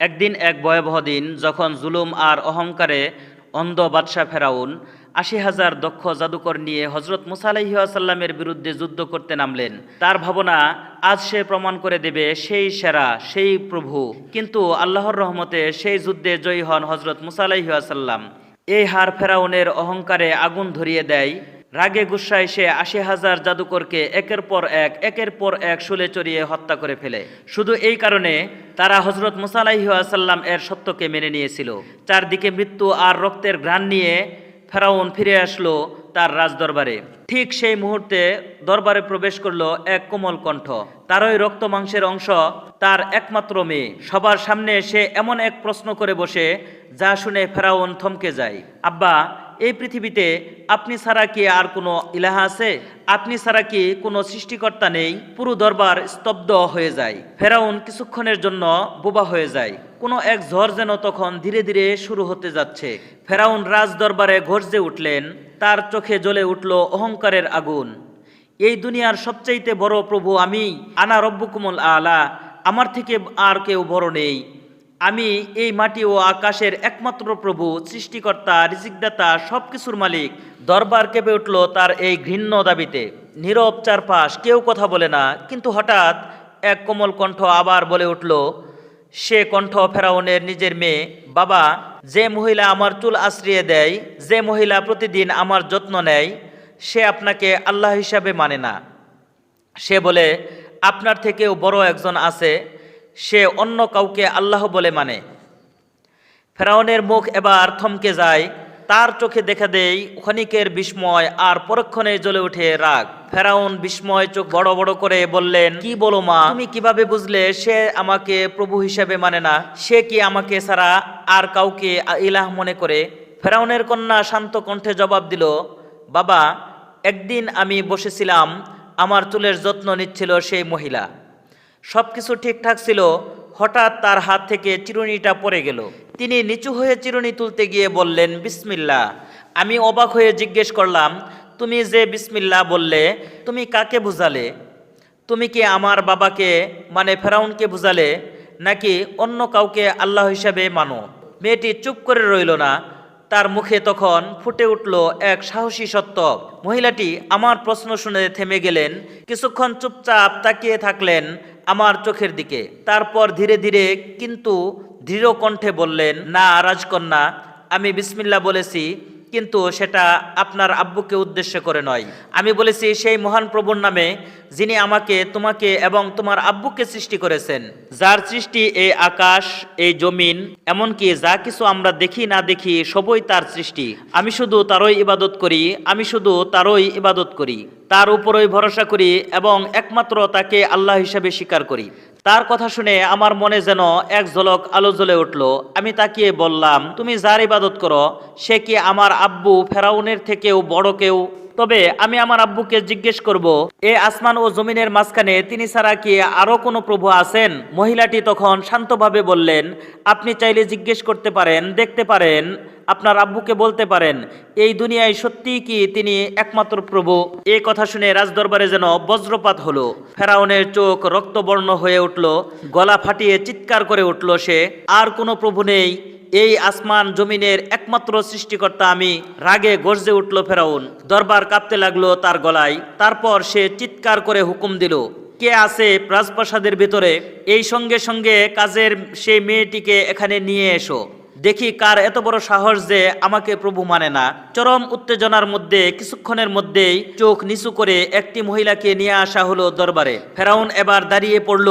একদিন এক ভয়াবহ দিন যখন জুলুম আর অহংকারে অন্ধ বাদশাহ ফেরাউন আশি হাজার দক্ষ জাদুকর নিয়ে হজরত মুসা আলাইসাল্লামের বিরুদ্ধে যুদ্ধ করতে নামলেন। তার ভাবনা, আজ সে প্রমাণ করে দেবে সেই সেরা, সেই প্রভু। কিন্তু আল্লাহর রহমতে সেই যুদ্ধে জয়ী হন হজরত মুসা আলাইসাল্লাম এই হার ফেরাউনের অহংকারে আগুন ধরিয়ে দেয় রাগে গুসায় সে আশি হাজার জাদুকরকে একের পর এক, একের পর এক শুলে চড়িয়ে হত্যা করে ফেলে। শুধু এই কারণে তারা হজরত মুসালাইসাল্লাম এর সত্যকে মেনে নিয়েছিল। চারদিকে মৃত্যু আর রক্তের ঘ্রাণ নিয়ে ফেরাউন ফিরে আসলো তার রাজদরবারে। ঠিক সেই মুহূর্তে দরবারে প্রবেশ করল এক কোমল কণ্ঠ। তারই রক্ত মাংসের অংশ তার একমাত্র মেয়ে। সবার সামনে সে এমন এক প্রশ্ন করে বসে যা শুনে ফেরাউন থমকে যায়। আব্বা এই পৃথিবীতে আপনি ছাড়া কি আর কোনো ইলাহা আছে? আপনি ছাড়া কি কোনো সৃষ্টিকর্তা নেই? পুরো দরবার স্তব্ধ হয়ে যায়। ফেরাউন কিছুক্ষণের জন্য বোবা হয়ে যায়। কোনো এক ঝড় যেন তখন ধীরে ধীরে শুরু হতে যাচ্ছে। ফেরাউন রাজ দরবারে গর্জে উঠলেন। তার চোখে জ্বলে উঠল অহংকারের আগুন। এই দুনিয়ার সবচাইতে বড় প্রভু আমি। আনা রব্বুকুমল আলা। আমার থেকে আর কেউ বড় নেই। আমি এই মাটি ও আকাশের একমাত্র প্রভু, সৃষ্টিকর্তা, রিজিকদাতা সব কিছুর মালিক। দরবার কেঁপে উঠল তার এই ঘৃণ্য দাবিতে। নীরব চারপাশ, কেউ কথা বলে না, কিন্তু হঠাৎ এক কোমল কণ্ঠ আবার বলে উঠল, সে কণ্ঠ ফেরাউনের নিজের মেয়ে। বাবা, যে মহিলা আমার চুল আশ্রিয়ে দেয়, যে মহিলা প্রতিদিন আমার যত্ন নেয়, সে আপনাকে আল্লাহ হিসাবে মানে না। সে বলে, আপনার থেকেও বড় একজন আছে সে অন্য কাউকে আল্লাহ বলে মানে। ফেরাউনের মুখ এবার থমকে যায়, তার চোখে দেখা দেয় ক্ষণিকের বিস্ময় আর পরক্ষণে জ্বলে ওঠে রাগ। ফেরাউন বিস্ময় চোখ বড় বড় করে বললেন, কি বলো মা, তুমি কীভাবে বুঝলে সে আমাকে প্রভু হিসেবে মানে না? সে কি আমাকে ছাড়া আর কাউকে ইলাহ মনে করে? ফেরাউনের কন্যা শান্ত কণ্ঠে জবাব দিল, বাবা, একদিন আমি বসেছিলাম, আমার চুলের যত্ন নিচ্ছিল সেই মহিলা। সব কিছু ঠিকঠাক ছিল। হঠাৎ তার হাত থেকে চিরুনিটা পড়ে গেল। তিনি নিচু হয়ে চিরুনি তুলতে গিয়ে বললেন বিসমিল্লা আমি অবাক হয়ে জিজ্ঞেস করলাম, তুমি যে বিসমিল্লা বললে, তুমি কাকে বুঝালে? তুমি কি আমার বাবাকে মানে ফেরাউনকে বুঝালে, নাকি অন্য কাউকে আল্লাহ হিসাবে মানো? মেয়েটি চুপ করে রইল না। তার মুখে তখন ফুটে উঠল এক সাহসী সত্য। মহিলাটি আমার প্রশ্ন শুনে থেমে গেলেন। কিছুক্ষণ চুপচাপ তাকিয়ে থাকলেন। আমার চোখের দিকে। তারপর ধীরে ধীরে কিন্তু দৃঢ় কণ্ঠে বললেন, না রাজকন্যা, আমি বিসমিল্লা বলেছি কিন্তু সেটা আপনার আব্বুকে উদ্দেশ্য করে নয়। আমি বলেছি, সেই মহান প্রভুর নামে যিনি আমাকে, তোমাকে এবং তোমার আব্বুকে সৃষ্টি করেছেন, যার সৃষ্টি এই আকাশ, এই জমিন, এমনকি যা কিছু আমরা দেখি না দেখি, সবই তার সৃষ্টি। আমি শুধু তারই ইবাদত করি, আমি শুধু তারই ইবাদত করি। তার উপরই ভরসা করি এবং একমাত্র তাকে আল্লাহ হিসাবে স্বীকার করি। তার কথা শুনে আমার মনে যেন এক ঝলক আলো জ্বলে উঠল। আমি তাকিয়ে বললাম, তুমি যার ইবাদত করো, সে কি আমার আব্বু ফেরাউনের থেকেও বড় কেউ? তবে আমি আমার আব্বুকে জিজ্ঞেস করব, এ আসমান ও জমিনের মাঝখানে তিনি ছাড়া কি আরও কোনো প্রভু আছেন? মহিলাটি তখন শান্তভাবে বললেন, আপনি চাইলে জিজ্ঞেস করতে পারেন, দেখতে পারেন, আপনার আব্বুকে বলতে পারেন, এই দুনিয়ায় সত্যিই কি তিনি একমাত্র প্রভু? এই কথা শুনে রাজদরবারে যেন বজ্রপাত হলো। ফেরাউনের চোখ রক্তবর্ণ হয়ে উঠল, গলা ফাটিয়ে চিৎকার করে উঠল সে, আর কোনো প্রভু নেই। এই আসমান জমিনের একমাত্র সৃষ্টিকর্তা আমি। রাগে গর্জে উঠল ফেরাউন। দরবার কাঁপতে লাগল তার গলায়। তারপর সে চিৎকার করে হুকুম দিল, কে আছে রাজপ্রাসাদের ভিতরে? এই সঙ্গে সঙ্গে কাজের সেই মেয়েটিকে এখানে নিয়ে এসো। দেখি কার এত বড় সাহস যে আমাকে প্রভু মানে না। চরম উত্তেজনার মধ্যে, কিছুক্ষণের মধ্যেই চোখ নিচু করে একটি মহিলাকে নিয়ে আসা হলো দরবারে। ফেরাউন এবার দাঁড়িয়ে পড়ল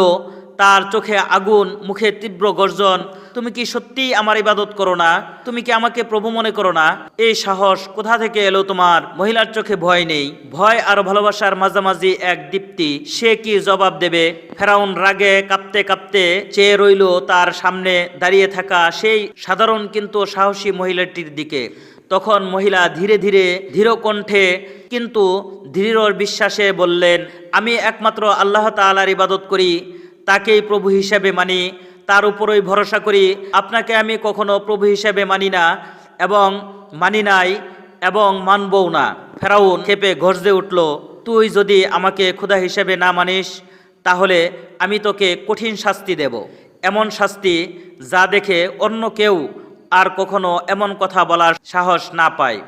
তার চোখে আগুন, মুখে তীব্র গর্জন, তুমি কি সত্যিই আমার ইবাদত করো না? তুমি কি আমাকে প্রভু মনে করো না? এই সাহস কোথা থেকে এলো তোমার? মহিলার চোখে ভয় নেই। ভয় আর ভালোবাসার মাঝামাঝি এক দীপ্তি। সে কি জবাব দেবে? ফেরাউন রাগে কাঁপতে কাঁপতে চেয়ে রইল তার সামনে দাঁড়িয়ে থাকা সেই সাধারণ কিন্তু সাহসী মহিলাটির দিকে। তখন মহিলা ধীরে ধীরে ধীর কণ্ঠে কিন্তু দৃঢ় বিশ্বাসে বললেন, আমি একমাত্র আল্লাহ তালার ইবাদত করি। তাকেই প্রভু হিসেবে মানি। তার উপরই ভরসা করি। আপনাকে আমি কখনো প্রভু হিসেবে মানি না এবং মানি নাই এবং মানবও না। ফেরাউন খেপে গর্জে উঠল, তুই যদি আমাকে ক্ষুধা হিসেবে না মানিস, তাহলে আমি তোকে কঠিন শাস্তি দেব। এমন শাস্তি যা দেখে অন্য কেউ আর কখনো এমন কথা বলার সাহস না পায়।